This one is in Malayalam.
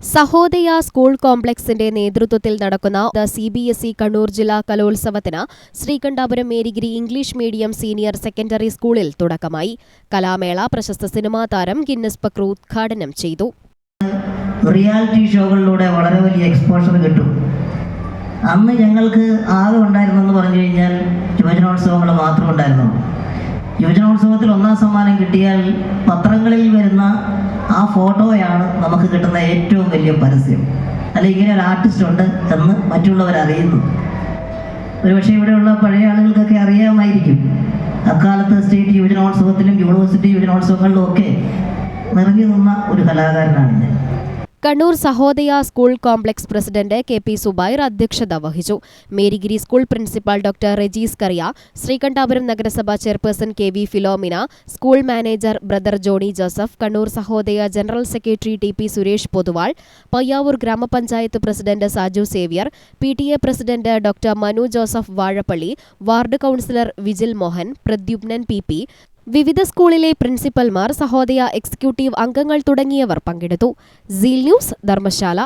സഹോദയ സ്കൂൾ കോംപ്ലക്സിന്റെ നേതൃത്വത്തിൽ നടക്കുന്ന the C B S E Kannur ജില്ലാ കലോത്സവത്തിന് Sreekandapuram Marygiri English medium senior secondary സ്കൂളിൽ തുടക്കമായി. കലാമേള പ്രശസ്ത സിനിമാ താരം ഗിന്നസ് പക്രു ഉദ്ഘാടനം ചെയ്തു. റിയാലിറ്റി ഷോകളിലൂടെ വളരെ വലിയ എക്സ്പോഷർ കിട്ടും. അന്ന് ഞങ്ങൾക്ക് ആകെ ഉണ്ടായിരുന്നെന്ന് പറഞ്ഞു കഴിഞ്ഞാൽ യുവജനോത്സവങ്ങൾ മാത്രം ഉണ്ടായിരുന്നു. യുവജനോത്സവത്തിൽ ഒന്നാം സമ്മാനം കിട്ടിയാൽ പത്രങ്ങളിൽ വരുന്ന ആ ഫോട്ടോയാണ് നമുക്ക് കിട്ടുന്ന ഏറ്റവും വലിയ പരസ്യം. അല്ല ഇങ്ങനെ ഒരു ആർട്ടിസ്റ്റ് ഉണ്ട് എന്ന് മറ്റുള്ളവർ അറിയുന്നു. ഒരുപക്ഷെ ഇവിടെയുള്ള പഴയ ആളുകൾക്കൊക്കെ അറിയാമായിരിക്കും. അക്കാലത്ത് സ്റ്റേറ്റ് യുവജനോത്സവത്തിലും യൂണിവേഴ്സിറ്റി യുവജനോത്സവങ്ങളിലും ഒക്കെ നിറഞ്ഞു നിന്ന ഒരു കലാകാരനാണ് ഞാൻ. Kannur Sahodaya school complex president K P Subair അധ്യക്ഷത വഹിച്ചു. Marygiri school principal doctor Regis Kariya Sreekandapuram നഗരസഭാ chairperson K V Philomina school manager brother Johny Joseph Kannur Sahodaya general secretary T P Suresh Poduval Payyavoor ഗ്രാമപഞ്ചായത്ത് president Saju Xavier P T A president doctor Manu Joseph Vazhappally ward councillor Vijil Mohan Pradyumnan P P വിവിധ സ്കൂളിലെ പ്രിൻസിപ്പൽമാർ സഹോദയ എക്സിക്യൂട്ടീവ് അംഗങ്ങൾ തുടങ്ങിയവർ പങ്കെടുത്തു. Seal news Dharmasala.